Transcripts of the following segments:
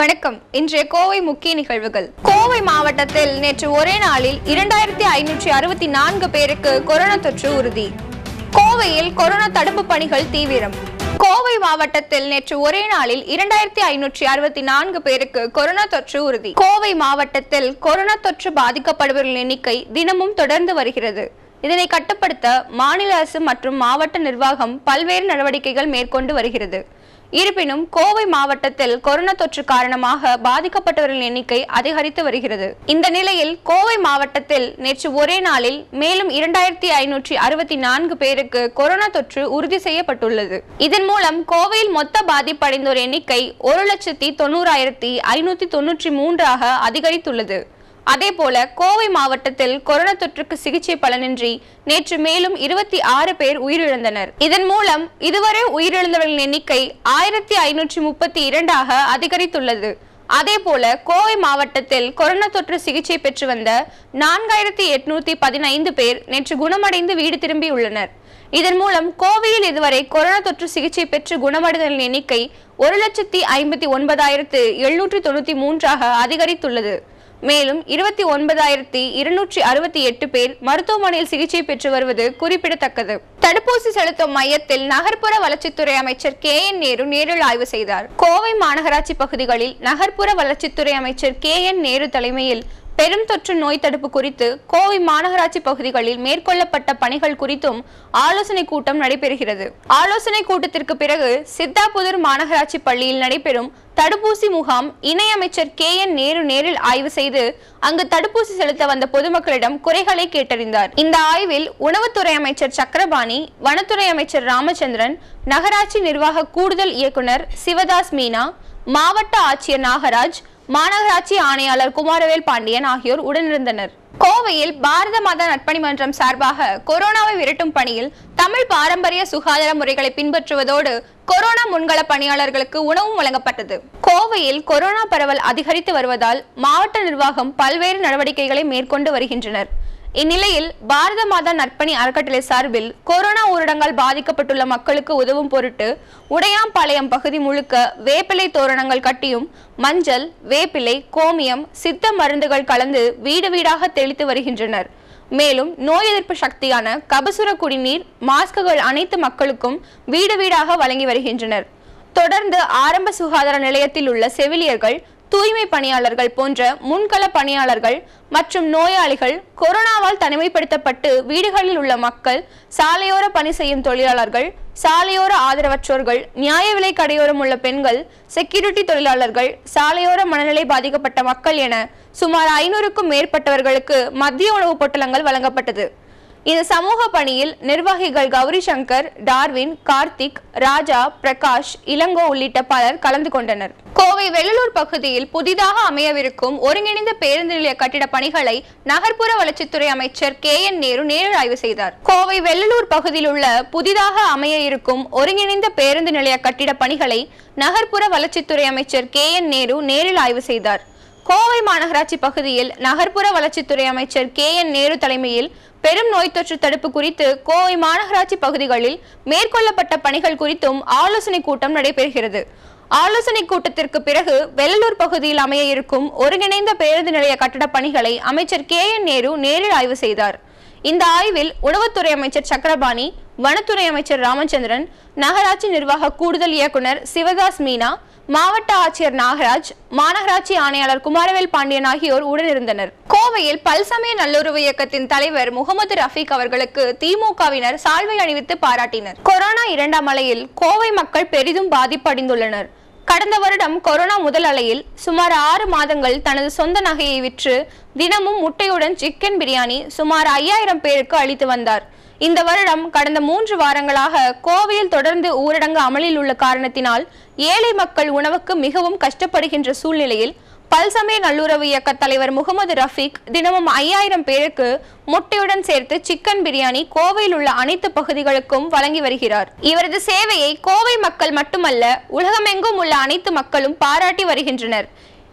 வணக்கம். இன்றைய கோவை முக்கிய நிகழ்வுகள். கோவை மாவட்டத்தில் நேற்று ஒரே நாளில் இரண்டாயிரத்தி ஐநூற்றி அறுபத்தி நான்கு பேருக்கு கொரோனா தொற்று உறுதி. கோவையில் கொரோனா தடுப்பு பணிகள் தீவிரம். கோவை மாவட்டத்தில் நேற்று ஒரே நாளில் இரண்டாயிரத்தி ஐநூற்றி அறுபத்தி நான்கு பேருக்கு கொரோனா தொற்று உறுதி. கோவை மாவட்டத்தில் கொரோனா தொற்று பாதிக்கப்படுபவர்களின் எண்ணிக்கை தினமும் தொடர்ந்து வருகிறது. இதனை கட்டுப்படுத்த மாநில அரசு மற்றும் மாவட்ட நிர்வாகம் பல்வேறு நடவடிக்கைகள் மேற்கொண்டு வருகிறது. இருப்பினும் கோவை மாவட்டத்தில் கொரோனா தொற்று காரணமாக பாதிக்கப்பட்டவர்களின் எண்ணிக்கை அதிகரித்து வருகிறது. இந்த நிலையில் கோவை மாவட்டத்தில் நேற்று ஒரே நாளில் மேலும் இரண்டாயிரத்தி ஐநூற்றி அறுபத்தி நான்கு பேருக்கு கொரோனா தொற்று உறுதி செய்யப்பட்டுள்ளது. இதன் மூலம் கோவையில் மொத்த பாதிப்படைந்தோர் எண்ணிக்கை ஒரு லட்சத்தி தொண்ணூறாயிரத்தி ஐநூத்தி தொன்னூற்றி மூன்றாக அதிகரித்துள்ளது. அதேபோல கோவை மாவட்டத்தில் கொரோனா தொற்றுக்கு சிகிச்சை பலனின்றி நேற்று மேலும் இருபத்தி ஆறு பேர் உயிரிழந்தனர். இதன் மூலம் இதுவரை உயிரிழந்தவர்களின் எண்ணிக்கை ஆயிரத்தி ஐநூற்றி முப்பத்தி இரண்டாக அதிகரித்துள்ளது. அதேபோல கோவை மாவட்டத்தில் கொரோனா தொற்று சிகிச்சை பெற்று வந்த நான்காயிரத்தி எட்நூத்தி பதினைந்து பேர் நேற்று குணமடைந்து வீடு திரும்பியுள்ளனர் இதன் மூலம் கோவையில் இதுவரை கொரோனா தொற்று சிகிச்சை பெற்று குணமடைதலின் எண்ணிக்கை ஒரு லட்சத்தி ஐம்பத்தி ஒன்பதாயிரத்து எழுநூற்று தொண்ணூத்தி மூன்றாக அதிகரித்துள்ளது. மேலும் இருபத்தி ஒன்பதாயிரத்தி இருநூற்றி அறுபத்தி எட்டு பேர் மருத்துவமனையில் சிகிச்சை பெற்று வருவது குறிப்பிடத்தக்கது. தடுப்பூசி செலுத்தும் மையத்தில் நகர்ப்புற வளர்ச்சித்துறை அமைச்சர் கே என் நேரு நேரில் ஆய்வு செய்தார். கோவை மாநகராட்சி பகுதிகளில் நகர்ப்புற வளர்ச்சித்துறை அமைச்சர் கே என் நேரு தலைமையில் பெரும் தொற்று நோய் தடுப்பு குறித்து கோவை மாநகராட்சி பகுதிகளில் மேற்கொள்ளப்பட்ட பணிகள் குறித்தும் ஆலோசனை கூட்டம் நடைபெறுகிறது. ஆலோசனை கூட்டத்திற்கு பிறகு சித்தாபுதூர் மாநகராட்சி பள்ளியில் நடைபெறும் தடுப்பூசி முகாம் இணையமைச்சர் கே என் நேரு நேரில் ஆய்வு செய்து அங்கு தடுப்பூசி செலுத்த வந்த பொதுமக்களிடம் குறைகளை கேட்டறிந்தார். இந்த ஆய்வில் உணவுத்துறை அமைச்சர் சக்கரபாணி வனத்துறை அமைச்சர் ராமச்சந்திரன் நகராட்சி நிர்வாக கூடுதல் இயக்குனர் சிவதாஸ் மீனா மாவட்ட ஆட்சியர் நாகராஜ் மாநகராட்சி ஆணையாளர் குமாரவேல் பாண்டியன் ஆகியோர் உடனிருந்தனர். கோவையில் பாரத மாதா நட்பணி மன்றம் சார்பாக கொரோனாவை விரட்டும் பணியில் தமிழ் பாரம்பரிய சுகாதார முறைகளை பின்பற்றுவதோடு கொரோனா முன்கள பணியாளர்களுக்கு உணவும் வழங்கப்பட்டது. கோவையில் கொரோனா பரவல் அதிகரித்து வருவதால் மாவட்ட நிர்வாகம் பல்வேறு நடவடிக்கைகளை மேற்கொண்டு வருகின்றனர். இந்நிலையில் பாரத மாதா நற்பணி அறக்கட்டளை சார்பில் கொரோனா ஊரடங்கால் பாதிக்கப்பட்டுள்ள மக்களுக்கு உதவும் பொருட்டு உடையாம்பாளையம் பகுதி முழுக்க வேப்பிலை தோரணங்கள் கட்டியும் மஞ்சள் வேப்பிலை கோமியம் சித்த மருந்துகள் கலந்து வீடு வீடாக தெளித்து வருகின்றனர். மேலும் நோய் எதிர்ப்பு சக்தியான கபசுர குடிநீர் மாஸ்குகள் அனைத்து மக்களுக்கும் வீடு வீடாக வழங்கி வருகின்றனர். தொடர்ந்து ஆரம்ப சுகாதார நிலையத்தில் உள்ள செவிலியர்கள் தூய்மை பணியாளர்கள் போன்ற முன்கள பணியாளர்கள் மற்றும் நோயாளிகள் கொரோனாவால் தனிமைப்படுத்தப்பட்டு வீடுகளில் உள்ள மக்கள் சாலையோர பணி செய்யும் தொழிலாளர்கள் சாலையோர ஆதரவற்றோர்கள் நியாய விலை கடையோரம் உள்ள பெண்கள் செக்யூரிட்டி தொழிலாளர்கள் சாலையோர மனநிலை பாதிக்கப்பட்ட மக்கள் என சுமார் ஐநூறுக்கும் மேற்பட்டவர்களுக்கு மத்திய உணவுப் பொட்டலங்கள் வழங்கப்பட்டது. இந்த சமூக பணியில் நிர்வாகிகள் கௌரி சங்கர் டார்வின் கார்த்திக் ராஜா பிரகாஷ் இளங்கோ உள்ளிட்ட பலர் கலந்து கொண்டனர். கோவை வெள்ளலூர் பகுதியில் புதிதாக அமையவிருக்கும் ஒருங்கிணைந்த பேருந்து நிலைய கட்டிட பணிகளை நகர்ப்புற வளர்ச்சித்துறை அமைச்சர் கே என் நேரு நேரில் ஆய்வு செய்தார். கோவை வெள்ளலூர் பகுதியில் உள்ள புதிதாக அமைய இருக்கும் ஒருங்கிணைந்த பேருந்து நிலைய கட்டிட பணிகளை நகர்ப்புற வளர்ச்சித்துறை அமைச்சர் கே என் நேரு நேரில் ஆய்வு செய்தார். கோவை மாநகராட்சி பகுதியில் நகர்ப்புற வளர்ச்சித்துறை அமைச்சர் கே என் நேரு தலைமையில் பெரும் நோய் தொற்று தடுப்பு குறித்து கோவை மாநகராட்சி பகுதிகளில் மேற்கொள்ளப்பட்ட பணிகள் குறித்தும் ஆலோசனை கூட்டம் நடைபெறுகிறது. ஆலோசனை கூட்டத்திற்கு பிறகு வெள்ளலூர் பகுதியில் அமைய இருக்கும் ஒருங்கிணைந்த பேருந்து நிலைய கட்டட பணிகளை அமைச்சர் கே என் நேரு நேரில் ஆய்வு செய்தார். இந்த ஆய்வில் உணவுத்துறை அமைச்சர் சக்கரபாணி வனத்துறை அமைச்சர் ராமச்சந்திரன் நகராட்சி நிர்வாக கூடுதல் இயக்குனர் சிவதாஸ் மீனா மாவட்ட ஆட்சியர் நாகராஜ் மாநகராட்சி ஆணையாளர் குமாரவேல் பாண்டியன் ஆகியோர் உடனிருந்தனர். கோவையில் பல்சமய நல்லுறவு இயக்கத்தின் தலைவர் முகமது ரஃபீக் அவர்களுக்கு திமுகவினர் சால்வை அணிவித்து பாராட்டினர். கொரோனா இரண்டாம் அலையில் கோவை மக்கள் பெரிதும் பாதிப்படைந்துள்ளனர். கடந்த வருடம் கொரோனா முதல் அலையில் சுமார் ஆறு மாதங்கள் தனது சொந்த நகையை விற்று தினமும் முட்டையுடன் சிக்கன் பிரியாணி சுமார் ஐயாயிரம் பேருக்கு அளித்து வந்தார். இந்த வருடம் கடந்த மூன்று வாரங்களாக கோவையில் தொடர்ந்து ஊரடங்கு அமலில் உள்ள காரணத்தினால் ஏழை மக்கள் உணவுக்கு மிகவும் கஷ்டப்படுகின்ற சூழ்நிலையில் பல்சமய நல்லுறவு இயக்க தலைவர் முகமது ரஃபீக் தினமும் ஐயாயிரம் பேருக்கு முட்டையுடன் சேர்த்து சிக்கன் பிரியாணி கோவையில் உள்ள அனைத்து பகுதிகளுக்கும் வழங்கி வருகிறார். இவரது சேவையை கோவை மக்கள் மட்டுமல்ல உலகமெங்கும் உள்ள அனைத்து மக்களும் பாராட்டி வருகின்றனர்.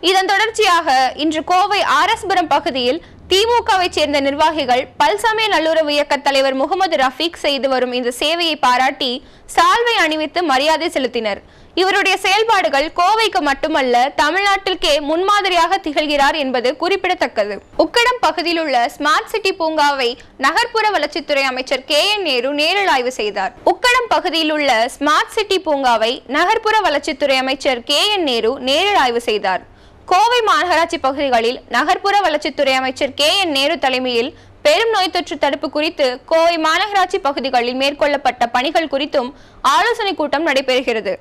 இதன் தொடர்ச்சியாக இன்று கோவை ஆர்எஸ்புரம் பகுதியில் திமுகவை சேர்ந்த நிர்வாகிகள் பல்சமய நல்லுறவு இயக்க தலைவர் முகமது ரஃபீக் செய்து வரும் இந்த சேவையை பாராட்டி சால்வை அணிவித்து மரியாதை செலுத்தினர். இவருடைய செயல்பாடுகள் கோவைக்கு மட்டுமல்ல தமிழ்நாட்டிற்கே முன்மாதிரியாக திகழ்கிறார் என்பது குறிப்பிடத்தக்கது. உக்கடம் பகுதியில் உள்ள ஸ்மார்ட் சிட்டி பூங்காவை நகர்ப்புற வளர்ச்சித்துறை அமைச்சர் கே. என். நேரு நேரில் ஆய்வு செய்தார். உக்கடம் பகுதியில் உள்ள ஸ்மார்ட் சிட்டி பூங்காவை நகர்ப்புற வளர்ச்சித்துறை அமைச்சர் கே. என். நேரு நேரில் ஆய்வு செய்தார். கோவை மாநகராட்சி பகுதிகளில் நகர்ப்புற வளர்ச்சித்துறை அமைச்சர் கே என் நேரு தலைமையில் பெரும் நோய் தொற்று தடுப்பு குறித்து கோவை மாநகராட்சி பகுதிகளில் மேற்கொள்ளப்பட்ட பணிகள் குறித்தும் ஆலோசனை கூட்டம் நடைபெறுகிறது.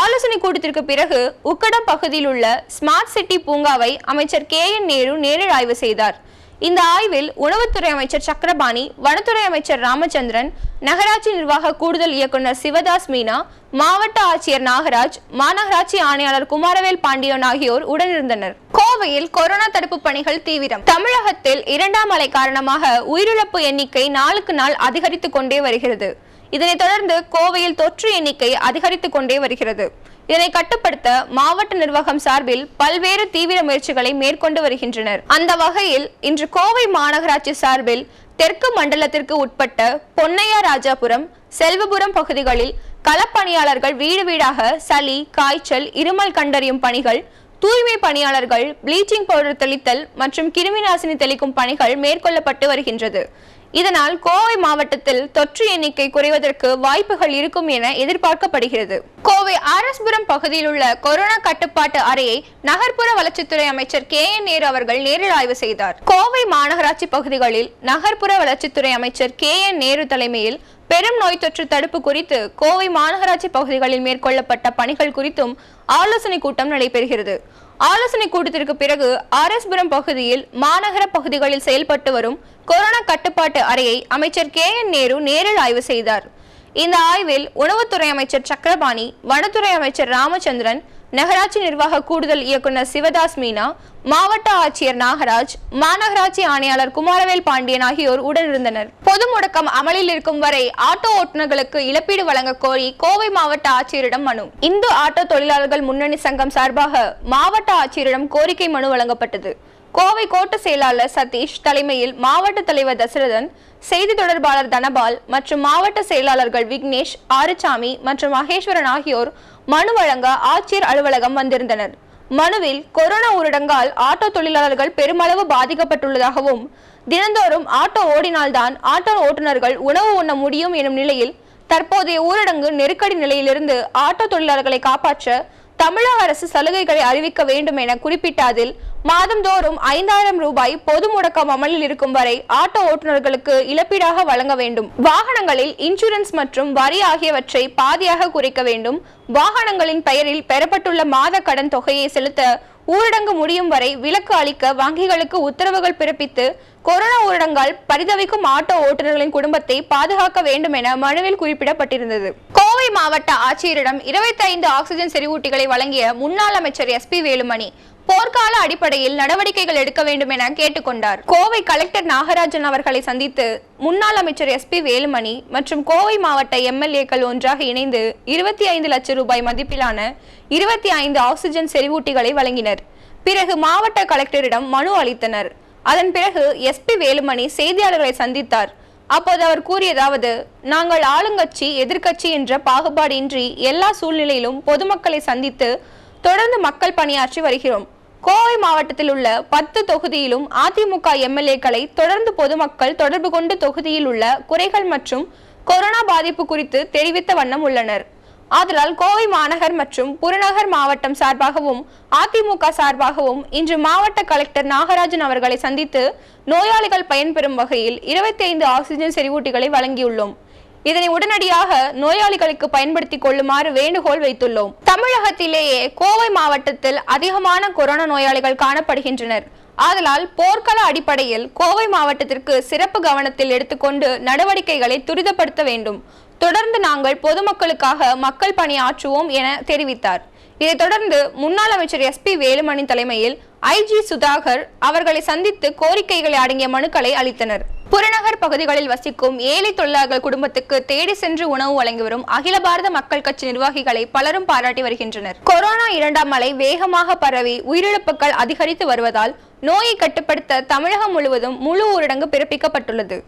ஆலோசனை கூட்டத்திற்கு பிறகு உக்கடம் பகுதியில் உள்ள ஸ்மார்ட் சிட்டி பூங்காவை அமைச்சர் கே என் நேரு நேரில் ஆய்வு செய்தார். இந்த ஆய்வில் உணவுத்துறை அமைச்சர் சக்கரபாணி வனத்துறை அமைச்சர் ராமச்சந்திரன் நகராட்சி நிர்வாக கூடுதல் இயக்குனர் சிவதாஸ் மீனா மாவட்ட ஆட்சியர் நாகராஜ் மாநகராட்சி ஆணையாளர் குமாரவேல் பாண்டியன் ஆகியோர் உடனிருந்தனர். கோவையில் கொரோனா தடுப்பு பணிகள் தீவிரம். தமிழகத்தில் இரண்டாம் அலை காரணமாக உயிரிழப்பு எண்ணிக்கை நாளுக்கு நாள் அதிகரித்துக் கொண்டே வருகிறது. இதனைத் தொடர்ந்து கோவையில் தொற்று எண்ணிக்கை அதிகரித்துக் கொண்டே வருகிறது. இதனை கட்டுப்படுத்த மாவட்ட நிர்வாகம் சார்பில் பல்வேறு தீவிர முயற்சிகளை மேற்கொண்டு வருகின்றனர். அந்த வகையில் இன்று கோவை மாநகராட்சி சார்பில் தெற்கு மண்டலத்திற்கு உட்பட்ட பொன்னையா ராஜாபுரம் செல்வபுரம் பகுதிகளில் களப்பணியாளர்கள் வீடு வீடாக சளி காய்ச்சல் இருமல் கண்டறியும் பணிகள் தூய்மை பணியாளர்கள் ப்ளீச்சிங் பவுடர் தெளித்தல் மற்றும் கிருமி நாசினி தெளிக்கும் பணிகள் மேற்கொள்ளப்பட்டு வருகின்றது. இதனால் கோவை மாவட்டத்தில் தொற்று எண்ணிக்கை குறைவதற்கு வாய்ப்புகள் இருக்கும் என எதிர்பார்க்கப்படுகிறது. கோவை ஆர்எஸ்புரம் பகுதியில் உள்ள கொரோனா கட்டுப்பாட்டு அறையை நகர்ப்புற வளர்ச்சித்துறை அமைச்சர் கே என் நேரு அவர்கள் நேரில் ஆய்வு செய்தார். கோவை மாநகராட்சி பகுதிகளில் நகர்ப்புற வளர்ச்சித்துறை அமைச்சர் கே என் நேரு தலைமையில் பெரும் நோய் தொற்று தடுப்பு குறித்து கோவை மாநகராட்சி பகுதிகளில் மேற்கொள்ளப்பட்ட பணிகள் குறித்தும் ஆலோசனை கூட்டம் நடைபெறுகிறது. ஆலோசனை கூட்டத்திற்கு பிறகு ஆர்எஸ்புரம் பகுதியில் மாநகர பகுதிகளில் செயல்பட்டு வரும் கொரோனா கட்டுப்பாட்டு அறையை அமைச்சர் கே என் நேரு நேரில் ஆய்வு செய்தார். இந்த ஆய்வில் உணவுத்துறை அமைச்சர் சக்கரபாணி வனத்துறை அமைச்சர் ராமச்சந்திரன் நகராட்சி நிர்வாக கூடுதல் இயக்குனர் சிவதாஸ் மீனா மாவட்ட ஆட்சியர் நாகராஜ் மாநகராட்சி ஆணையாளர் குமாரவேல் பாண்டியன் ஆகியோர் உடனிருந்தனர் பொது முடக்கம் அமலில் இருக்கும் வரை ஆட்டோ ஓட்டுநர்களுக்கு இழப்பீடு வழங்க கோரி கோவை மாவட்ட ஆட்சியரிடம் மனு. இந்து ஆட்டோ தொழிலாளர்கள் முன்னணி சங்கம் சார்பாக மாவட்ட ஆட்சியரிடம் கோரிக்கை மனு வழங்கப்பட்டது. கோவை கோட்ட செயலாளர் சதீஷ் தலைமையில் மாவட்ட தலைவர் தசரதன் செய்தி தொடர்பாளர் தனபால் மற்றும் மாவட்ட செயலாளர்கள் விக்னேஷ் ஆறுசாமி மற்றும் மகேஸ்வரன் ஆகியோர் மனு வழங்க ஆட்சியர் அலுவலகம் வந்திருந்தனர். மனுவில் கொரோனா ஊரடங்கால் ஆட்டோ தொழிலாளர்கள் பெருமளவு பாதிக்கப்பட்டுள்ளதாகவும் தினந்தோறும் ஆட்டோ ஓடினால்தான் ஆட்டோ ஓட்டுநர்கள் உணவு உண்ண முடியும் எனும் நிலையில் தற்போதைய ஊரடங்கு நெருக்கடி நிலையிலிருந்து ஆட்டோ தொழிலாளர்களை காப்பாற்ற தமிழக அரசு சலுகைகளை அறிவிக்க வேண்டும் என குறிப்பிட்ட அதில் மாதந்தோறும் ஐந்தாயிரம் ரூபாய் பொது முடக்கம் அமலில் இருக்கும் வரை ஆட்டோ ஓட்டுநர்களுக்கு இழப்பீடாக வழங்க வேண்டும். வாகனங்களில் இன்சூரன்ஸ் மற்றும் வரி ஆகியவற்றை பாதியாக குறைக்க வேண்டும். வாகனங்களின் பெயரில் பெறப்பட்டுள்ள மாத கடன் தொகையை செலுத்த ஊரடங்கு முடியும் வரை விலக்கு அளிக்க வங்கிகளுக்கு உத்தரவுகள் பிறப்பித்து கொரோனா ஊரடங்கால் பரிதவிக்கும் ஆட்டோ ஓட்டுநர்களின் குடும்பத்தை பாதுகாக்க வேண்டும் என மனுவில் குறிப்பிடப்பட்டிருந்தது. கோவை மாவட்ட ஆட்சியரிடம் இருபத்தி ஐந்து ஆக்சிஜன் செறிவூட்டிகளை வழங்கிய முன்னாள் அமைச்சர் எஸ் பி வேலுமணி போர்க்கால அடிப்படையில் நடவடிக்கைகள் எடுக்க வேண்டும் என கேட்டுக்கொண்டார். கோவை கலெக்டர் நாகராஜன் அவர்களை சந்தித்து முன்னாள் அமைச்சர் எஸ் பி வேலுமணி மற்றும் கோவை மாவட்ட எம்எல்ஏக்கள் ஒன்றாக இணைந்து இருபத்தி ஐந்து லட்சம் ரூபாய் மதிப்பிலான இருபத்தி ஐந்து ஆக்சிஜன் செறிவூட்டிகளை வழங்கினர். பிறகு மாவட்ட கலெக்டரிடம் மனு அளித்தனர். அதன் பிறகு எஸ்பி வேலுமணி செய்தியாளர்களை சந்தித்தார். அப்போது அவர் கூறியதாவது நாங்கள் ஆளுங்கட்சி எதிர்க்கட்சி என்ற பாகுபாடின்றி எல்லா சூழ்நிலையிலும் பொதுமக்களை சந்தித்து தொடர்ந்து மக்கள் பணியாற்றி வருகிறோம். கோவை மாவட்டத்தில் உள்ள பத்து தொகுதியிலும் அதிமுக எம்எல்ஏக்களை தொடர்ந்து பொதுமக்கள் தொடர்பு கொண்டு தொகுதியில் உள்ள குறைகள் மற்றும் கொரோனா பாதிப்பு குறித்து தெரிவித்த வண்ணம் உள்ளனர். ஆதலால் கோவை மாநகர் மற்றும் புறநகர் மாவட்டம் சார்பாகவும் அதிமுக சார்பாகவும் இன்று மாவட்ட கலெக்டர் நாகராஜன் அவர்களை சந்தித்து நோயாளிகள் பயன்பெறும் வகையில் இருபத்தி ஐந்து ஆக்சிஜன் செறிவூட்டிகளை வழங்கியுள்ளோம். இதனை உடனடியாக நோயாளிகளுக்கு பயன்படுத்திக் கொள்ளுமாறு வேண்டுகோள் வைத்துள்ளோம். தமிழகத்திலேயே கோவை மாவட்டத்தில் அதிகமான கொரோனா நோயாளிகள் காணப்படுகின்றனர். ஆதலால் போர்க்கள அடிப்படையில் கோவை மாவட்டத்திற்கு சிறப்பு கவனத்தில் எடுத்துக்கொண்டு நடவடிக்கைகளை துரிதப்படுத்த வேண்டும். தொடர்ந்து நாங்கள் பொதுமக்களுக்காக மக்கள் பணியாற்றுவோம் என தெரிவித்தார். இதைத் தொடர்ந்து முன்னாள் அமைச்சர் எஸ் பி வேலுமணி தலைமையில் ஐஜி சுதாகர் அவர்களை சந்தித்து கோரிக்கைகளை அடங்கிய மனுக்களை அளித்தனர். புறநகர் பகுதிகளில் வசிக்கும் ஏழை தொழிலாளர்கள் குடும்பத்துக்கு தேடி சென்று உணவு வழங்கி வரும் அகில பாரத மக்கள் கட்சி நிர்வாகிகளை பலரும் பாராட்டி வருகின்றனர். கொரோனா இரண்டாம் அலை வேகமாக பரவி உயிரிழப்புகள் அதிகரித்து வருவதால் நோயை கட்டுப்படுத்த தமிழகம் முழுவதும் முழு ஊரடங்கு பிறப்பிக்கப்பட்டுள்ளது.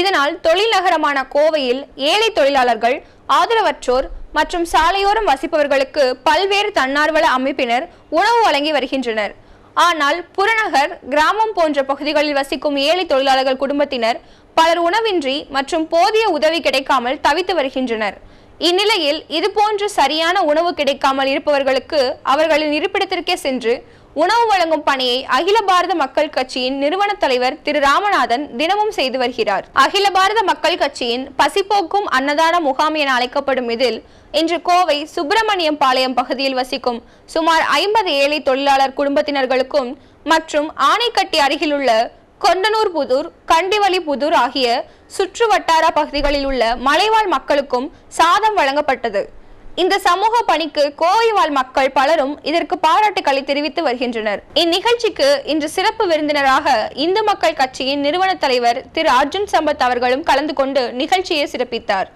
இதனால் தொழில் நகரமான கோவையில் ஏழை தொழிலாளர்கள் ஆதரவற்றோர் மற்றும் சாலையோரம் வசிப்பவர்களுக்கு பல்வேறு தன்னார்வல அமைப்பினர் உணவு வழங்கி வருகின்றனர். ஆனால் புறநகர் கிராமம் போன்ற பகுதிகளில் வசிக்கும் ஏழை தொழிலாளர்கள் குடும்பத்தினர் பலர் உணவின்றி மற்றும் போதிய உதவி கிடைக்காமல் தவித்து வருகின்றனர். இந்நிலையில் இதுபோன்று சரியான உணவு கிடைக்காமல் இருப்பவர்களுக்கு அவர்களின் இருப்பிடத்திற்கே சென்று உணவு வழங்கும் பணியை அகில பாரத மக்கள் கட்சியின் நிறுவன தலைவர் திரு ராமநாதன் தினமும் செய்து வருகிறார். அகில பாரத மக்கள் கட்சியின் பசிப்போக்கும் அன்னதான முகாம் என அழைக்கப்படும் இதில் இன்று கோவை சுப்பிரமணியம் பாளையம் பகுதியில் வசிக்கும் சுமார் ஐம்பது ஏழை தொழிலாளர் குடும்பத்தினர்களுக்கும் மற்றும் ஆனைக்கட்டி அருகிலுள்ள கொண்டனூர் புதூர் கண்டிவளி புதூர் ஆகிய சுற்று வட்டார பகுதிகளில் உள்ள மலைவாழ் மக்களுக்கும் சாதம் வழங்கப்பட்டது. இந்த சமூக பணிக்கு கோவை வாழ் மக்கள் பலரும் இதற்கு பாராட்டுக்களை தெரிவித்து வருகின்றனர். இந்நிகழ்ச்சிக்கு இன்று சிறப்பு விருந்தினராக இந்து மக்கள் கட்சியின் நிறுவன தலைவர் திரு அர்ஜுன் சம்பத் அவர்களும் கலந்து கொண்டு நிகழ்ச்சியை சிறப்பித்தார்.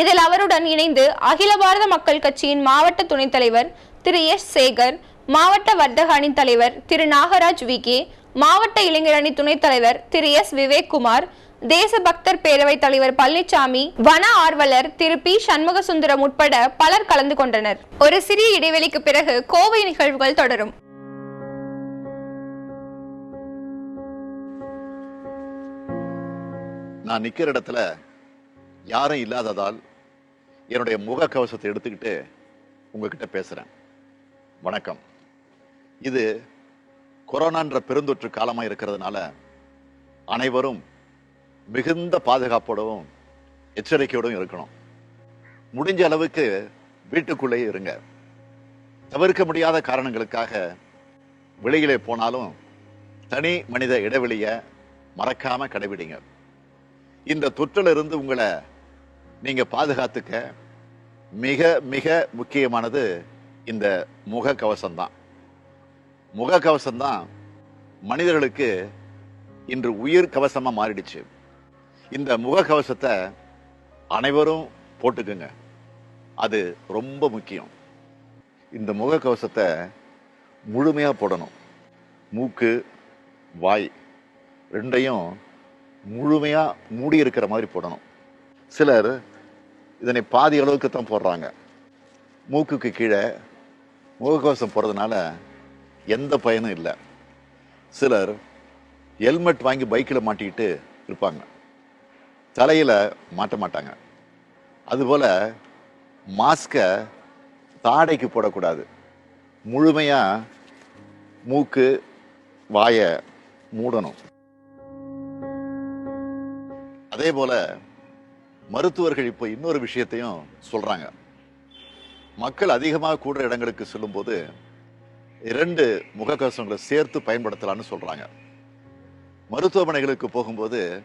இதில் அவருடன் இணைந்து அகில பாரத மக்கள் கட்சியின் மாவட்ட துணைத் தலைவர் திரு எஸ் சேகர் மாவட்ட வர்த்தக அணி தலைவர் திரு நாகராஜ் வி கே மாவட்ட இளைஞர் அணி துணைத் தலைவர் திரு எஸ் விவேக்குமார் தேசபக்தர் பேரவை தலைவர் பழனிசாமி வன ஆர்வலர் திரு பி. சண்முகசுந்தரம் உட்பட பலர் கலந்து கொண்டனர். ஒரு சிறிய இடைவெளிக்கு பிறகு கோவை நிகழ்வுகள் தொடரும். நான் நிக்கிற இடத்துல யாரும் இல்லாததால் என்னுடைய முகக்கவசத்தை எடுத்துக்கிட்டு உங்ககிட்ட பேசுறேன். வணக்கம். இது கொரோனான்ற பெருந்தொற்று காலமாக இருக்கிறதுனால அனைவரும் மிகுந்த பாதுகாப்போடவும் எச்சரிக்கையோடும் இருக்கணும். முடிஞ்ச அளவுக்கு வீட்டுக்குள்ளேயே இருங்க. தவிர்க்க முடியாத காரணங்களுக்காக வெளியிலே போனாலும் தனி மனித இடைவெளியை மறக்காம கடைபிடிங்க. இந்த தொற்றிலிருந்து உங்களை நீங்க பாதுகாத்துக்க மிக மிக முக்கியமானது இந்த முக கவசம்தான் முக கவசம்தான் மனிதர்களுக்கு இன்று உயிர் கவசமாக மாறிடுச்சு. இந்த முக கவசத்தை அனைவரும் போட்டுக்குங்க. அது ரொம்ப முக்கியம். இந்த முக கவசத்தை போடணும். மூக்கு வாய் ரெண்டையும் முழுமையாக மூடி இருக்கிற மாதிரி போடணும். சிலர் இதனை பாதி அளவுக்கு தான் போடுறாங்க. மூக்குக்கு கீழே முகக்கவசம் போடுறதுனால எந்த பயனும் இல்லை. சிலர் ஹெல்மெட் வாங்கி பைக்கில் மாட்டிக்கிட்டு இருப்பாங்க. தலையில் மாட்ட மாட்டாங்க. அதுபோல் மாஸ்கை தாடைக்கு போடக்கூடாது. முழுமையாக மூக்கு வாயை மூடணும். அதே போல மருத்துவர்கள் இப்போ இன்னொரு விஷயத்தையும் சொல்றாங்க. மக்கள் அதிகமாக கூடுற இடங்களுக்கு செல்லும்போது இரண்டு முகக்கவசங்களை சேர்த்து பயன்படுத்தலாம்னு சொல்றாங்க. மருத்துவமனைகளுக்கு போகும்போது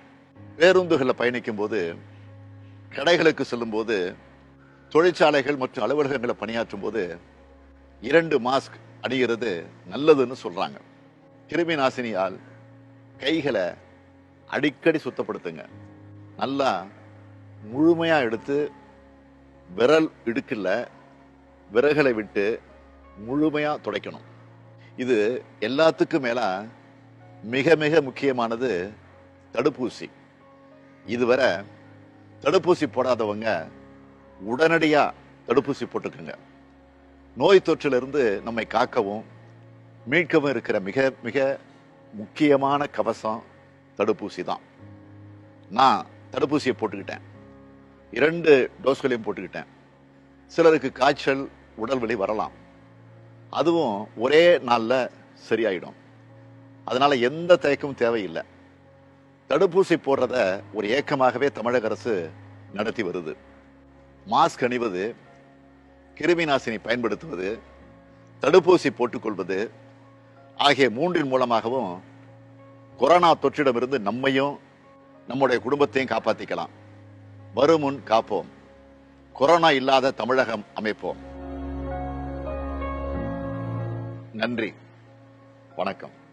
பேருந்துகளில் பயணிக்கும் போது கடைகளுக்கு செல்லும்போது தொழிற்சாலைகள் மற்றும் அலுவலகங்களை பணியாற்றும் போது இரண்டு மாஸ்க் அணிகிறது நல்லதுன்னு சொல்றாங்க. கிருமி நாசினியால் கைகளை அடிக்கடி சுத்தப்படுத்துங்க. நல்லா முழுமையா எடுத்து விரல் இடுக்கில் விரல்களை விட்டு முழுமையா துடைக்கணும். இது எல்லாத்துக்கும் மேல மிக மிக முக்கியமானது தடுப்பூசி. இதுவரை தடுப்பூசி போடாதவங்க உடனடியாக தடுப்பூசி போட்டுக்குங்க. நோய் தொற்றிலிருந்து நம்மை காக்கவும் மீட்கவும் இருக்கிற மிக மிக முக்கியமான கவசம் தடுப்பூசி தான். நான் தடுப்பூசியை போட்டுக்கிட்டேன். இரண்டு டோஸ்களையும் போட்டுக்கிட்டேன். சிலருக்கு காய்ச்சல் உடல் வலி வரலாம். அதுவும் ஒரே நாளில் சரியாயிடும். அதனால் எந்த தயக்கமும் தேவையில்லை. தடுப்பூசி போடுறத ஒரு ஏக்கமாகவே தமிழக அரசு நடத்தி வருது. மாஸ்க் அணிவது கிருமி நாசினி பயன்படுத்துவது தடுப்பூசி போட்டுக்கொள்வது ஆகிய மூன்றின் மூலமாகவும் கொரோனா தொற்றிடமிருந்து நம்மையும் நம்முடைய குடும்பத்தையும் காப்பாத்திக்கலாம். வருமுன் காப்போம். கொரோனா இல்லாத தமிழகம் அமைப்போம். நன்றி. வணக்கம்.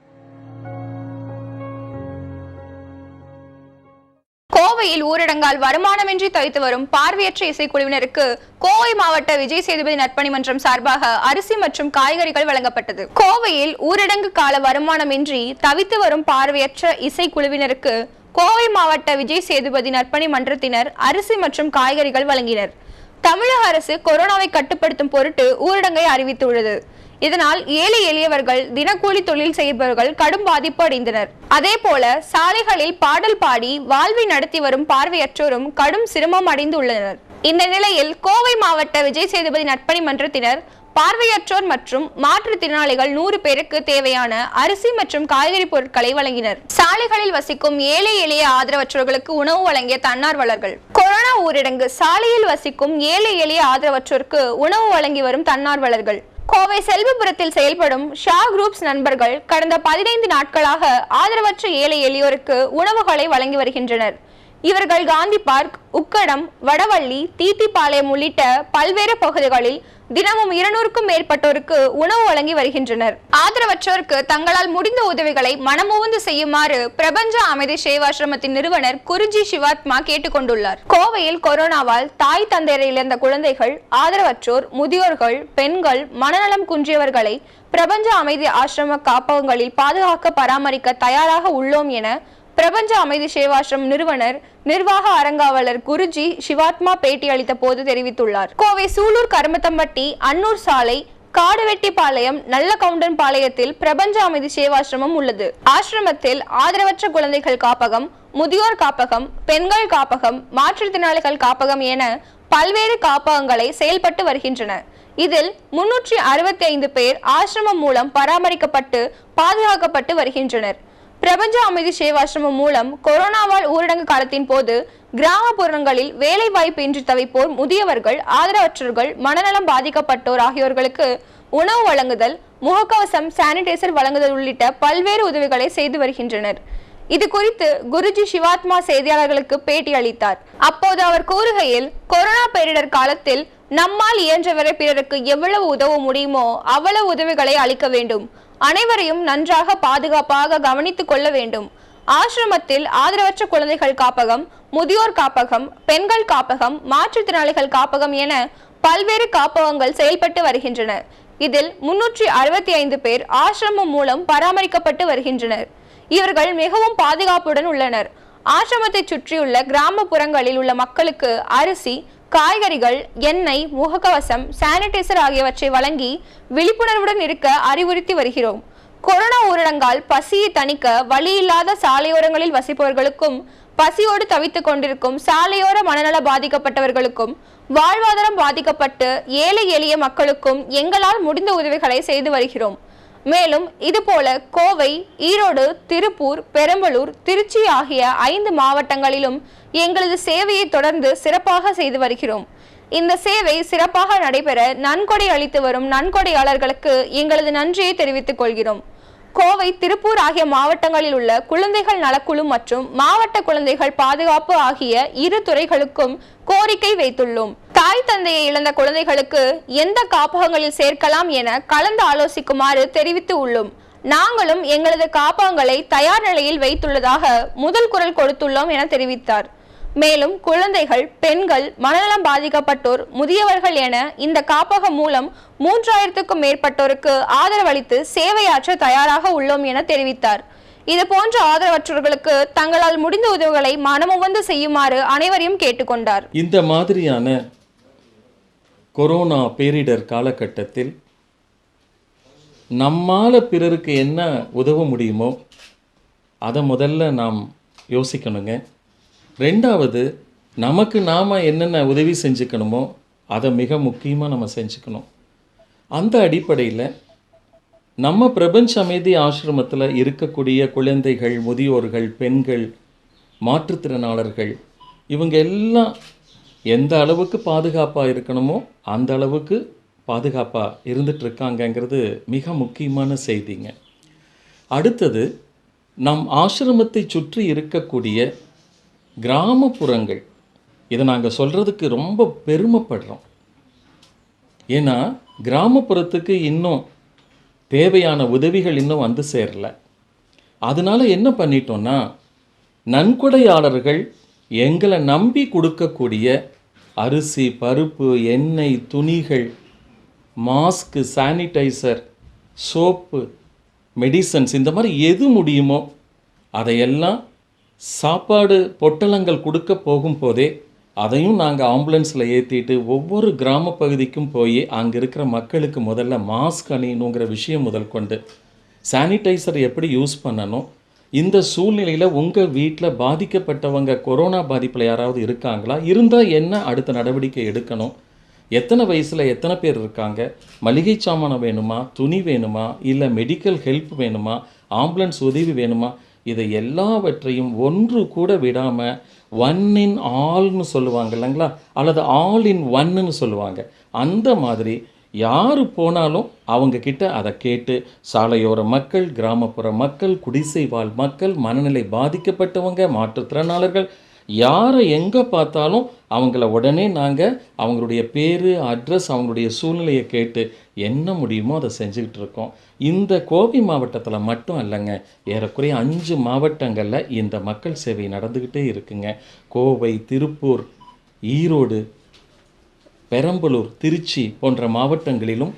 கோவையில் ஊரடங்கால் வருமானமின்றி தவித்து வரும் பார்வையற்ற இசைக்குழுவினருக்கு கோவை மாவட்ட விஜய் சேதுபதி நற்பணி மன்றம் சார்பாக அரிசி மற்றும் காய்கறிகள் வழங்கப்பட்டது. கோவையில் ஊரடங்கு கால வருமானமின்றி தவித்து வரும் பார்வையற்ற இசைக்குழுவினருக்கு கோவை மாவட்ட விஜய் சேதுபதி நற்பணி மன்றத்தினர் அரிசி மற்றும் காய்கறிகள் வழங்கினர். தமிழக அரசு கொரோனாவை கட்டுப்படுத்தும் பொருட்டு ஊரடங்கை அறிவித்துள்ளது. இதனால் ஏழை எளியவர்கள் தினக்கூலி தொழில் செய்பவர்கள் கடும் பாதிப்பு அடைந்தனர். அதே போல சாலைகளில் பாடல் பாடி வாழ்வை நடத்தி வரும் பார்வையற்றோரும் கடும் சிரமம் அடைந்துள்ளனர். இந்த நிலையில் கோவை மாவட்ட விஜய் சேதுபதி நற்பணி மன்றத்தினர் பார்வையற்றோர் மற்றும் மாற்றுத்திறனாளிகள் நூறு பேருக்கு தேவையான அரிசி மற்றும் காய்கறி பொருட்களை வழங்கினர். சாலைகளில் வசிக்கும் ஏழை எளிய ஆதரவற்றோர்களுக்கு உணவு வழங்கிய தன்னார்வலர்கள். கொரோனா ஊரடங்கு சாலையில் வசிக்கும் ஏழை எளிய ஆதரவற்றோருக்கு உணவு வழங்கி வரும் தன்னார்வலர்கள். கோவை செல்வபுரத்தில் செயல்படும் ஷா குரூப்ஸ் நண்பர்கள் கடந்த பதினைந்து நாட்களாக ஆதரவற்ற ஏழை எளியோருக்கு உணவுகளை வழங்கி வருகின்றனர். இவர்கள் காந்தி பார்க் உக்கடம் வடவள்ளி தீத்திப்பாளையம் உள்ளிட்ட பல்வேறு பகுதிகளில் தினமும் இருநூறுக்கும் மேற்பட்டோருக்கு உணவு வழங்கி வருகின்றனர். ஆதரவற்றோருக்கு தங்களால் முடிந்த உதவிகளை மனமுவந்து செய்யுமாறு பிரபஞ்ச அமைதி சேவாசிரமத்தின் நிறுவனர் குருஜி சிவாத்மா கேட்டுக்கொண்டுள்ளார். கோவையில் கொரோனாவால் தாய் தந்தையரை இழந்த குழந்தைகள் ஆதரவற்றோர் முதியோர்கள் பெண்கள் மனநலம் குன்றியவர்களை பிரபஞ்ச அமைதி ஆசிரம காப்பகங்களில் பாதுகாக்க பராமரிக்க தயாராக உள்ளோம் என பிரபஞ்ச அமைதி சேவாசிரம் நிறுவனர் நிர்வாக அரங்காவலர் குருஜி சிவாத்மா பேட்டி அளித்த போது தெரிவித்துள்ளார். கோவை சூலூர் கருமத்தம்பட்டி அன்னூர் சாலை காடுவெட்டிப்பாளையம் நல்ல கவுண்டன் பாளையத்தில் பிரபஞ்ச அமைதி சேவாசிரமம் உள்ளது. ஆசிரமத்தில் ஆதரவற்ற குழந்தைகள் காப்பகம் முதியோர் காப்பகம் பெண்கள் காப்பகம் மாற்றுத்திறனாளிகள் காப்பகம் என பல்வேறு காப்பகங்களை செயல்பட்டு வருகின்றன. இதில் முன்னூற்றி அறுபத்தி ஐந்து பேர் ஆசிரமம் மூலம் பராமரிக்கப்பட்டு பாதுகாக்கப்பட்டு வருகின்றனர். பிரபஞ்ச அமைதி சேவாசிரமம் மூலம் கொரோனாவால் ஊரடங்கு காலத்தின் போது கிராமப்புறங்களில் வேலை வாய்ப்பின்றி தவிப்போர் முதியவர்கள் ஆதரவற்றோர்கள் மனநலம் பாதிக்கப்பட்டோர் ஆகியோர்களுக்கு உணவு வழங்குதல் முகக்கவசம் சானிடைசர் வழங்குதல் உள்ளிட்ட பல்வேறு உதவிகளை செய்து வருகின்றனர். இது குறித்து குருஜி சிவாத்மா செய்தியாளர்களுக்கு பேட்டி அளித்தார். அப்போது அவர் கூறுகையில் கொரோனா பேரிடர் காலத்தில் நம்மால் இயன்றவரை பிறருக்கு எவ்வளவு உதவ முடியுமோ அவ்வளவு உதவிகளை அளிக்க வேண்டும். அனைவரையும் நன்றாக பாதுகாப்பாக கவனித்துக் கொள்ள வேண்டும். ஆசிரமத்தில் ஆதரவற்ற குழந்தைகள் காப்பகம் முதியோர் காப்பகம் பெண்கள் காப்பகம் மாற்றுத்திறனாளிகள் காப்பகம் என பல்வேறு காப்பகங்கள் செயல்பட்டு வருகின்றன. இதில் முன்னூற்றி அறுபத்தி ஐந்து பேர் ஆசிரமம் மூலம் பராமரிக்கப்பட்டு வருகின்றனர். இவர்கள் மிகவும் பாதுகாப்புடன் உள்ளனர். ஆசிரமத்தை சுற்றியுள்ள கிராமப்புறங்களில் உள்ள மக்களுக்கு அரிசி காய்கறிகள் எண்ணெய் முகக்கவசம் சானிடைசர் ஆகியவற்றை வழங்கி விழிப்புணர்வுடன் இருக்க அறிவுறுத்தி வருகிறோம். கொரோனா ஊரடங்கால் பசியை தணிக்க வழியில்லாத சாலையோரங்களில் வசிப்பவர்களுக்கும் பசியோடு தவித்துக் கொண்டிருக்கும் சாலையோர மனநல பாதிக்கப்பட்டவர்களுக்கும் வாழ்வாதாரம் பாதிக்கப்பட்டு ஏழை எளிய மக்களுக்கும் எங்களால் முடிந்த உதவிகளை செய்து வருகிறோம். மேலும் இதுபோல கோவை ஈரோடு திருப்பூர் பெரம்பலூர் திருச்சி ஆகிய ஐந்து மாவட்டங்களிலும் எங்களது சேவையை தொடர்ந்து சிறப்பாக செய்து வருகிறோம். இந்த சேவை சிறப்பாக நடைபெற நன்கொடை அளித்து வரும் நன்கொடையாளர்களுக்கு எங்களது நன்றியை தெரிவித்துக் கொள்கிறோம். கோவை திருப்பூர் ஆகிய மாவட்டங்களில் உள்ள குழந்தைகள் நலக்குழு மற்றும் மாவட்ட குழந்தைகள் பாதுகாப்பு ஆகிய இரு துறைகளுக்கும் கோரிக்கை வைத்துள்ளோம். தாய் தந்தையை இழந்த குழந்தைகளுக்கு எந்த காப்பகங்களில் சேர்க்கலாம் என கலந்து ஆலோசிக்குமாறு தெரிவித்து உள்ளோம். நாங்களும் எங்களது காப்பகங்களை தயார் நிலையில் வைத்துள்ளதாக முதல் குரல் கொடுத்துள்ளோம் என தெரிவித்தார். மேலும் குழந்தைகள் பெண்கள் மனநலம் பாதிக்கப்பட்டோர் முதியவர்கள் என இந்த காப்பகம் மூலம் மூன்றாயிரத்துக்கும் மேற்பட்டோருக்கு ஆதரவளித்து சேவையாற்ற தயாராக உள்ளோம் என தெரிவித்தார். இது போன்ற ஆதரவற்றவர்களுக்கு தங்களால் முடிந்த உதவிகளை மனமுவந்து செய்யுமாறு அனைவரையும் கேட்டுக்கொண்டார். இந்த மாதிரியான கொரோனா பேரிடர் காலகட்டத்தில் நம்மால் பிறருக்கு என்ன உதவ முடியுமோ அதை முதல்ல நாம் யோசிக்கணுங்க. ரெண்டாவது நமக்கு நாம் என்னென்ன உதவி செஞ்சுக்கணுமோ அதை மிக முக்கியமாக நம்ம செஞ்சுக்கணும். அந்த அடிப்படையில் நம்ம பிரபஞ்ச அமைதி ஆசிரமத்தில் இருக்கக்கூடிய குழந்தைகள் முதியோர்கள் பெண்கள் மாற்றுத்திறனாளர்கள் இவங்க எல்லாம் எந்த அளவுக்கு பாதுகாப்பாக இருக்கணுமோ அந்த அளவுக்கு பாதுகாப்பாக இருந்துட்டு இருக்காங்கங்கிறது மிக முக்கியமான செய்திங்க. அடுத்தது நம் ஆசிரமத்தை சுற்றி இருக்கக்கூடிய கிராமப்புறங்கள். இதை நாங்கள் சொல்கிறதுக்கு ரொம்ப பெருமைப்படுறோம். ஏன்னா கிராமப்புறத்துக்கு இன்னும் தேவையான உதவிகள் இன்னும் வந்து சேரல. அதனால் என்ன பண்ணிட்டோன்னா நன்கொடையாளர்கள் எங்களை நம்பி கொடுக்கக்கூடிய அரிசி பருப்பு எண்ணெய் துணிகள் மாஸ்க்கு சானிடைசர் சோப்பு மெடிசன்ஸ் இந்த மாதிரி எது முடியுமோ அதையெல்லாம் சாப்பாடு பொட்டலங்கள் கொடுக்க போகும்போதே அதையும் நாங்கள் ஆம்புலன்ஸில் ஏற்றிட்டு ஒவ்வொரு கிராம பகுதிக்கும் போய் அங்கே இருக்கிற மக்களுக்கு முதல்ல மாஸ்க் அணியணுங்கிற விஷயம் முதல் கொண்டு. சானிடைசர் எப்படி யூஸ் பண்ணணும் இந்த சூழ்நிலையில் உங்கள் வீட்டில் பாதிக்கப்பட்டவங்க கொரோனா பாதிப்பில் யாராவது இருக்காங்களா? இருந்தால் என்ன அடுத்த நடவடிக்கை எடுக்கணும்? எத்தனை வயசில் எத்தனை பேர் இருக்காங்க? மளிகை சாமானம் வேணுமா? துணி வேணுமா? இல்லை மெடிக்கல் ஹெல்ப் வேணுமா? ஆம்புலன்ஸ் உதவி வேணுமா? இதை எல்லாவற்றையும் ஒன்று கூட விடாமல் ஒன் இன் ஆல்னு சொல்லுவாங்க இல்லைங்களா? அல்லது ஆல் இன் ஒன்னுன்னு சொல்லுவாங்க. அந்த மாதிரி யார் போனாலும் அவங்கக்கிட்ட அதை கேட்டு சாலையோர மக்கள் கிராமப்புற மக்கள் குடிசை வாழ் மக்கள் மனநிலை பாதிக்கப்பட்டவங்க மாற்றுத்திறனாளர்கள் யாரை எங்கே பார்த்தாலும் அவங்கள உடனே நாங்கள் அவங்களுடைய பேர் அட்ரஸ் அவங்களுடைய சூழ்நிலையை கேட்டு என்ன முடியுமோ அதை செஞ்சுக்கிட்டு இருக்கோம். இந்த கோவை மாவட்டத்தில் மட்டும் இல்லைங்க ஏறக்குறைய அஞ்சு மாவட்டங்களில் இந்த மக்கள் சேவை நடந்துக்கிட்டே இருக்குங்க. கோவை திருப்பூர் ஈரோடு பெரம்பலூர் திருச்சி போன்ற மாவட்டங்களிலும்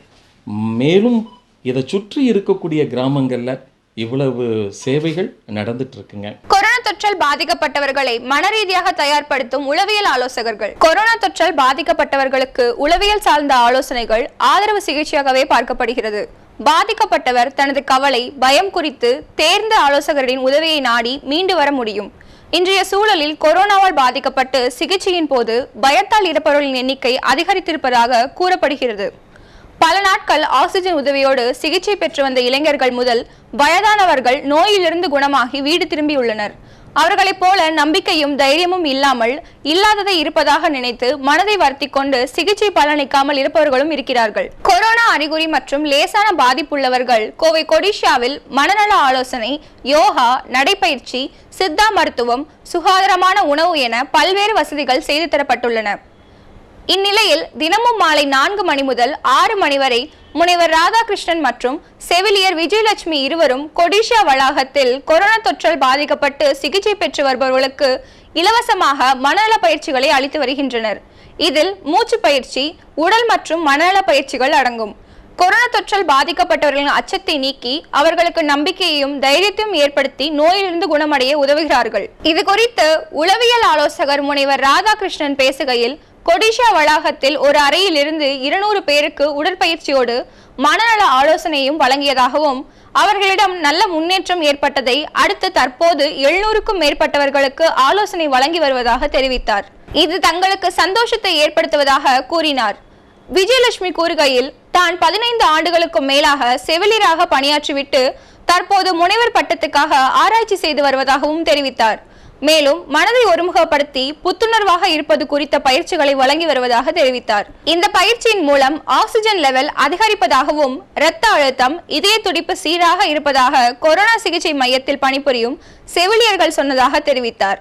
மேலும் இதை சுற்றி இருக்கக்கூடிய கிராமங்களில் இவ்வளவு சேவைகள் நடந்துட்டு இருக்குங்க. கொரோனா தொற்றால் பாதிக்கப்பட்டவர்களை மனரீதியாக தயார்படுத்தும் உளவியல் ஆலோசகர்கள். கொரோனா தொற்றால் பாதிக்கப்பட்டவர்களுக்கு உளவியல் சார்ந்த ஆலோசனைகள் ஆதரவு சிகிச்சையாகவே பார்க்கப்படுகிறது. பாதிக்கப்பட்டவர் தனது கவலை பயம் குறித்து தேர்ந்த ஆலோசகரின் உதவியை நாடி மீண்டு வர முடியும். இன்றைய சூழலில் கொரோனாவால் பாதிக்கப்பட்டு சிகிச்சையின் போது பயத்தால் இறப்பவர்களின் எண்ணிக்கை அதிகரித்திருப்பதாக கூறப்படுகிறது. பல நாட்கள் ஆக்சிஜன் உதவியோடு சிகிச்சை பெற்று வந்த இளைஞர்கள் முதல் வயதானவர்கள் நோயிலிருந்து குணமாகி வீடு திரும்பியுள்ளனர். அவர்களைப் போல நம்பிக்கையும் தைரியமும் இல்லாமல் இல்லாததை இருப்பதாக நினைத்து மனதை வருத்தி கொண்டு சிகிச்சை பலனிக்காமல் இருப்பவர்களும் இருக்கிறார்கள். கொரோனா அறிகுறி மற்றும் லேசான பாதிப்புள்ளவர்கள் கோவை கொடிஷாவில் மனநல ஆலோசனை யோகா நடைப்பயிற்சி சித்தா மருத்துவம் சுகாதாரமான உணவு என பல்வேறு வசதிகள் செய்து தரப்பட்டுள்ளன. இந்நிலையில் தினமும் மாலை நான்கு மணி முதல் ஆறு மணி வரை முனைவர் ராதாகிருஷ்ணன் மற்றும் செவிலியர் விஜயலட்சுமி இருவரும் கொடிஷா வளாகத்தில் கொரோனா தொற்றால் பாதிக்கப்பட்டு சிகிச்சை பெற்று வருபவர்களுக்கு இலவசமாக மனநல பயிற்சிகளை அளித்து வருகின்றனர். இதில் மூச்சு பயிற்சி உடல் மற்றும் மனநல பயிற்சிகள் அடங்கும். கொரோனா தொற்றால் பாதிக்கப்பட்டவர்களின் அச்சத்தை நீக்கி அவர்களுக்கு நம்பிக்கையையும் தைரியத்தையும் ஏற்படுத்தி நோயிலிருந்து குணமடைய உதவுகிறார்கள். இது குறித்து உளவியல் ஆலோசகர் முனைவர் ராதாகிருஷ்ணன் பேசுகையில் கொடிஷா வளாகத்தில் ஒரு அறையில் இருந்து இருநூறு பேருக்கு உடற்பயிற்சியோடு மனநல ஆலோசனையும் வழங்கியதாகவும் அவர்களிடம் நல்ல முன்னேற்றம் ஏற்பட்டதை அடுத்து தற்போது எழுநூறுக்கும் மேற்பட்டவர்களுக்கு ஆலோசனை வழங்கி வருவதாக தெரிவித்தார். இது தங்களுக்கு சந்தோஷத்தை ஏற்படுத்துவதாக கூறினார். விஜயலட்சுமி கூறுகையில் தான் பதினைந்து ஆண்டுகளுக்கும் மேலாக செவிலியராக பணியாற்றிவிட்டு தற்போது முனைவர் பட்டத்துக்காக ஆராய்ச்சி செய்து வருவதாகவும் தெரிவித்தார். மேலும் மனதை ஒருமுகப்படுத்தி புத்துணர்வாக இருப்பது குறித்த பயிற்சிகளை வழங்கி வருவதாக தெரிவித்தார். இந்த பயிற்சியின் மூலம் ஆக்சிஜன் லெவல் அதிகரிப்பதாகவும் இரத்த அழுத்தம் இதய துடிப்பு சீராக இருப்பதாக கொரோனா சிகிச்சை மையத்தில் பணிபுரியும் செவிலியர்கள் சொன்னதாக தெரிவித்தார்.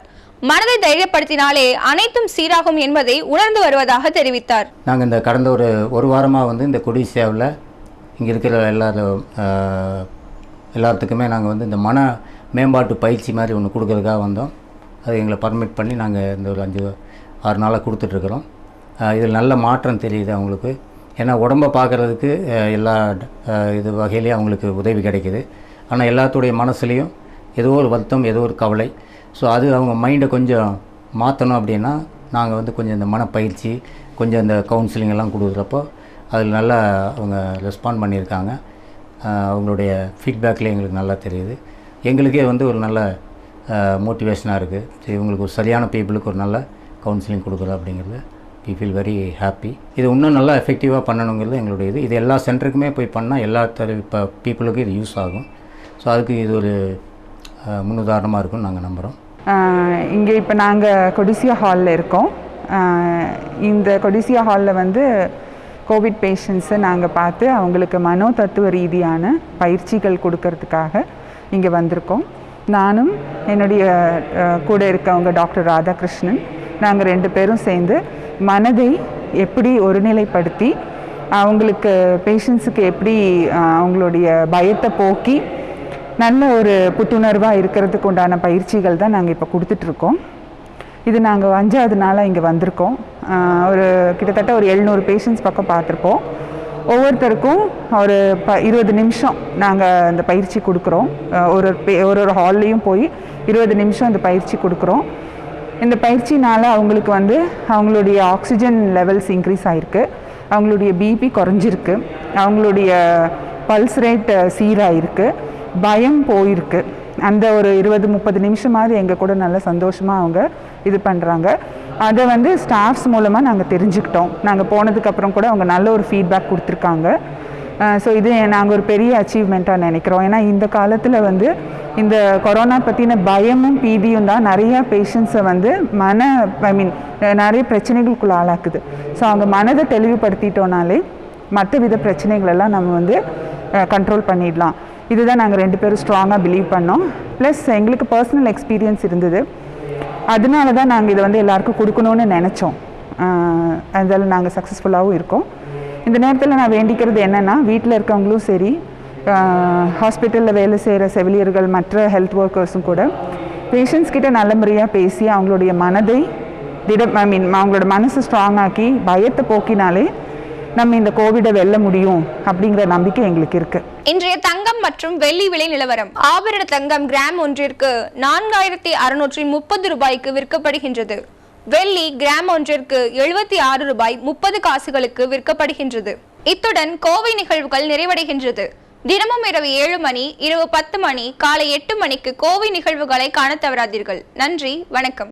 மனதை தைரியப்படுத்தினாலே அனைத்தும் சீராகும் என்பதை உணர்ந்து வருவதாக தெரிவித்தார். நாங்கள் இந்த கடந்த ஒரு ஒரு வாரமாக வந்து இந்த கொடிசியாவில் இங்கே இருக்கிற எல்லாரும் எல்லாத்துக்குமே நாங்கள் வந்து இந்த மன மேம்பாட்டு பயிற்சி மாதிரி ஒன்று கொடுக்கறதுக்காக வந்தோம். அது எங்களை பர்மிட் பண்ணி நாங்கள் இந்த ஒரு அஞ்சு ஆறு நாளாக கொடுத்துட்ருக்குறோம். இதில் நல்ல மாற்றம் தெரியுது அவங்களுக்கு. ஏன்னா உடம்பை பார்க்குறதுக்கு எல்லா இது வகையிலையும் அவங்களுக்கு உதவி கிடைக்குது. ஆனால் எல்லாத்துடைய மனசுலேயும் ஏதோ ஒரு வருத்தம் ஏதோ ஒரு கவலை. ஸோ அது அவங்க மைண்டை கொஞ்சம் மாற்றணும் அப்படின்னா நாங்கள் வந்து கொஞ்சம் இந்த மனப்பயிற்சி கொஞ்சம் இந்த கவுன்சிலிங் எல்லாம் கொடுக்குறப்போ அதில் நல்லா அவங்க ரெஸ்பாண்ட் பண்ணியிருக்காங்க. அவங்களுடைய ஃபீட்பேக்லேயே எங்களுக்கு நல்லா தெரியுது. எங்களுக்கே வந்து ஒரு நல்ல மோட்டிவேஷனாக இருக்குது சரி இவங்களுக்கு ஒரு சரியான பீப்புளுக்கு ஒரு நல்ல கவுன்சிலிங் கொடுக்குறோம் அப்படிங்கிறது வி ஃபீல் வெரி ஹாப்பி இது இன்னும் நல்லா எஃபெக்டிவாக பண்ணணுங்கிறது எங்களுடைய இது. இது எல்லா சென்டருக்குமே போய் பண்ணால் எல்லா இப்போ பீப்புளுக்கும் இது யூஸ் ஆகும். ஸோ அதுக்கு இது ஒரு முன்னுதாரணமாக இருக்கும்னு நாங்கள் நம்புகிறோம் இங்கே இப்போ நாங்கள் கொடிசியா ஹாலில் இருக்கோம். இந்த கொடிசியா ஹாலில் வந்து கோவிட் பேஷண்ட்ஸை நாங்கள் பார்த்து அவங்களுக்கு மனோ தத்துவ ரீதியான பயிற்சிகள் கொடுக்கறதுக்காக இங்கே வந்திருக்கோம். நானும் என்னுடைய கூட இருக்கவங்க டாக்டர் ராதாகிருஷ்ணன் நாங்கள் ரெண்டு பேரும் சேர்ந்து மனதை எப்படி ஒருநிலைப்படுத்தி அவங்களுக்கு பேஷண்ட்ஸுக்கு எப்படி அவங்களுடைய பயத்தை போக்கி நல்ல ஒரு புத்துணர்வாக இருக்கிறதுக்கு உண்டான பயிற்சிகள் தான் நாங்கள் இப்போ கொடுத்துட்ருக்கோம். இது நாங்கள் அஞ்சாவது நாளாக இங்கே வந்திருக்கோம். ஒரு கிட்டத்தட்ட ஒரு எழுநூறு பேஷண்ட்ஸ் பக்கம் பார்த்துருப்போம். ஒவ்வொருத்தருக்கும் ஒரு ப இருபது நிமிஷம் நாங்கள் இந்த பயிற்சி கொடுக்குறோம். ஒரு பே- ஒரு ஒரு ஹால்லையும் போய் இருபது நிமிஷம் இந்த பயிற்சி கொடுக்குறோம். இந்த பயிற்சினால் அவங்களுக்கு வந்து அவங்களுடைய ஆக்சிஜன் லெவல்ஸ் இன்க்ரீஸ் ஆகிருக்கு அவங்களுடைய பிபி குறைஞ்சிருக்கு. அவங்களுடைய பல்ஸ் ரேட் சீராகிருக்கு பயம் போயிருக்கு. அந்த ஒரு இருபது முப்பது நிமிஷமாவது எங்கள் கூட நல்ல சந்தோஷமாக அவங்க இது பண்ணுறாங்க அதை வந்து ஸ்டாஃப்ஸ் மூலமாக நாங்கள் தெரிஞ்சுக்கிட்டோம். நாங்கள் போனதுக்கப்புறம் கூட அவங்க நல்ல ஒரு ஃபீட்பேக் கொடுத்துருக்காங்க. ஸோ இது நாங்கள் ஒரு பெரிய அச்சீவ்மெண்ட்டாக நினைக்கிறோம். ஏன்னா இந்த காலத்தில் வந்து இந்த கொரோனா பற்றின பயமும் பீதியும் தான் நிறையா பேஷண்ட்ஸை வந்து மன ஐ மீன் நிறைய பிரச்சனைகளுக்குள்ள ஆளாக்குது. ஸோ அவங்க மனதை தெளிவுபடுத்திட்டோனாலே மற்ற வித பிரச்சனைகளெல்லாம் நம்ம வந்து கண்ட்ரோல் பண்ணிடலாம். இதுதான் நாங்கள் ரெண்டு பேரும் ஸ்ட்ராங்காக பிலீவ் பண்ணோம். ப்ளஸ் எங்களுக்கு பர்சனல் எக்ஸ்பீரியன்ஸ் இருந்தது. அதனால தான் நாங்கள் இதை வந்து எல்லாருக்கும் கொடுக்கணும்னு நினச்சோம். அதில் நாங்கள் சக்ஸஸ்ஃபுல்லாகவும் இருக்கோம். இந்த நேரத்தில் நான் வேண்டிக்கிறது என்னென்னா வீட்டில் இருக்கவங்களும் சரி ஹாஸ்பிட்டலில் வேலை செய்கிற செவிலியர்கள் மற்ற ஹெல்த் ஒர்க்கர்ஸும் கூட பேஷண்ட்ஸ் கிட்ட நல்ல முறையாக பேசி அவங்களுடைய மனதை திடம் ஐ மீன் அவங்களோட மனசை ஸ்ட்ராங் ஆக்கி பயத்தை போக்கினாலே நம்ம இந்த கோவிடை வெல்ல முடியும் அப்படிங்கிற நம்பிக்கை எங்களுக்கு இருக்குது இன்றைய தங்கம் மற்றும் வெள்ளி விலை நிலவரம். ஆபரண தங்கம் கிராம் ஒன்றிற்கு நான்காயிரத்தி அறுநூற்றி முப்பது ரூபாய்க்கு விற்கப்படுகின்றது. வெள்ளி கிராம் ஒன்றிற்கு எழுபத்தி ஆறு ரூபாய் முப்பது காசுகளுக்கு விற்கப்படுகின்றது. இத்துடன் கோவை நிகழ்வுகள் நிறைவடைகின்றது. தினமும் இரவு ஏழு மணி இரவு பத்து மணி காலை எட்டு மணிக்கு கோவை நிகழ்வுகளை காணத் தவறாதீர்கள். நன்றி வணக்கம்.